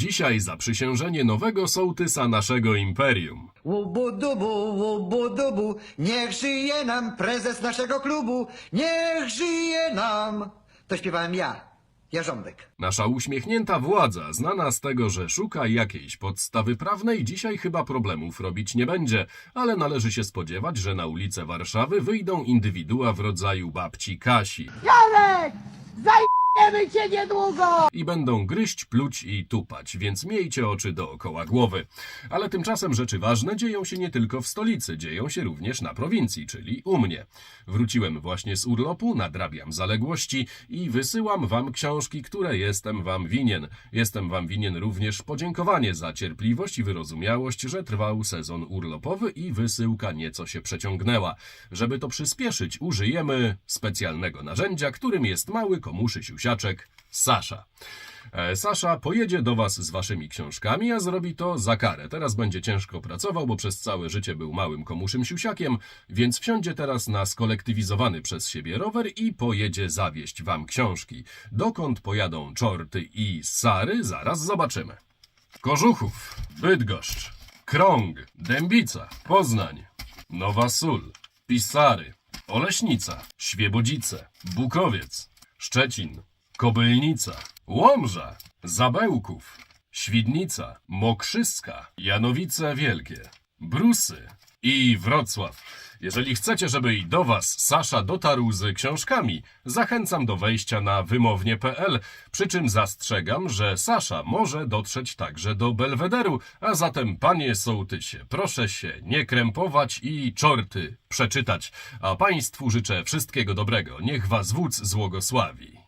Dzisiaj zaprzysiężenie nowego sołtysa naszego imperium. Łubu-dubu, łubu-dubu, niech żyje nam prezes naszego klubu, niech żyje nam. To śpiewałem ja, Jarząbek. Nasza uśmiechnięta władza, znana z tego, że szuka jakiejś podstawy prawnej, dzisiaj chyba problemów robić nie będzie, ale należy się spodziewać, że na ulice Warszawy wyjdą indywidua w rodzaju babci Kasi Jarek! Zajmiemy cię niedługo! i będą gryźć, pluć i tupać, więc miejcie oczy dookoła głowy. Ale tymczasem rzeczy ważne dzieją się nie tylko w stolicy, dzieją się również na prowincji, czyli u mnie. Wróciłem właśnie z urlopu, nadrabiam zaległości i wysyłam wam książki, które jestem wam winien. Jestem wam winien również podziękowanie za cierpliwość i wyrozumiałość, że trwał sezon urlopowy i wysyłka nieco się przeciągnęła. Żeby to przyspieszyć, użyjemy specjalnego narzędzia, którym jest mały komuszy siusiaczek Sasza. E, Sasza pojedzie do Was z Waszymi książkami, a zrobi to za karę. Teraz będzie ciężko pracował, bo przez całe życie był małym komuszym siusiakiem, więc wsiądzie teraz na skolektywizowany przez siebie rower i pojedzie zawieść Wam książki. Dokąd pojadą czorty i sary, zaraz zobaczymy. Kożuchów, Bydgoszcz, Krąg, Dębica, Poznań, Nowa Sól, Pisary, Oleśnica, Świebodzice, Bukowiec, Szczecin, Kobylnica, Łomża, Zabełków, Świdnica, Mokrzyska, Janowice Wielkie, Brusy i Wrocław. Jeżeli chcecie, żeby i do Was Sasza dotarł z książkami, zachęcam do wejścia na wymownie.pl, przy czym zastrzegam, że Sasza może dotrzeć także do Belwederu, a zatem panie sołtysie, proszę się nie krępować i czorty przeczytać, a państwu życzę wszystkiego dobrego, niech Was wódz złogosławi.